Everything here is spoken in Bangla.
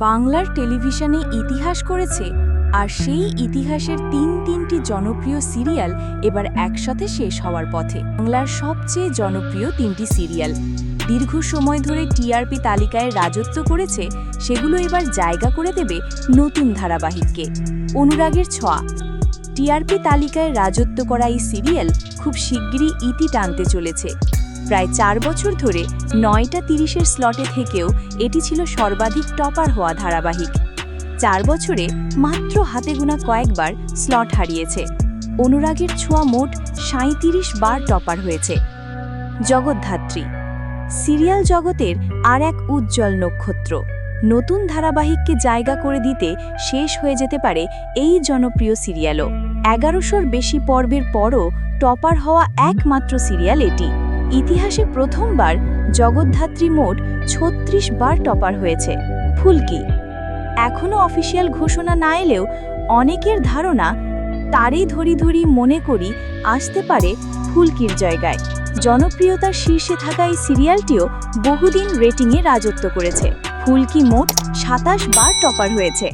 বাংলার টেলিভিশনে ইতিহাস করেছে আর সেই ইতিহাসের তিন তিনটি জনপ্রিয় সিরিয়াল এবার একসাথে শেষ হওয়ার পথে। বাংলার সবচেয়ে জনপ্রিয় তিনটি সিরিয়াল। দীর্ঘ সময় ধরে টিআরপি তালিকায় রাজত্ব করেছে, সেগুলো এবার জায়গা করে দেবে নতুন ধারাবাহিককে। অনুরাগের ছোঁয়া। টিআরপি তালিকায় রাজত্ব করা এই সিরিয়াল খুব শিগগিরই ইতি টানতে চলেছে। প্রায় চার বছর ধরে নয়টা তিরিশের স্লটে থেকেও এটি ছিল সর্বাধিক টপার হওয়া ধারাবাহিক। চার বছরে মাত্র হাতে গোনা কয়েকবার স্লট হারিয়েছে। অনুরাগের ছোঁয়া মোট সাঁত্রিশ বার টপার হয়েছে। জগদ্ধাত্রী। সিরিয়াল জগতের আর এক উজ্জ্বল নক্ষত্র। নতুন ধারাবাহিককে জায়গা করে দিতে শেষ হয়ে যেতে পারে এই জনপ্রিয় সিরিয়ালও। এগারোশোর বেশি পর্বের পরও টপার হওয়া একমাত্র সিরিয়াল এটি। ইতিহাসে প্রথমবার জগদ্ধাত্রী মোট ছত্রিশ বার টপার হয়েছে। ফুলকি এখনও অফিসিয়াল ঘোষণা না এলেও অনেকের ধারণা তারই ধরি ধরি মনে করি আসতে পারে ফুলকির জায়গায়। জনপ্রিয়তার শীর্ষে থাকা এই সিরিয়ালটিও বহুদিন রেটিংয়ে রাজত্ব করেছে। ফুলকি মোট সাতাশ বার টপার হয়েছে।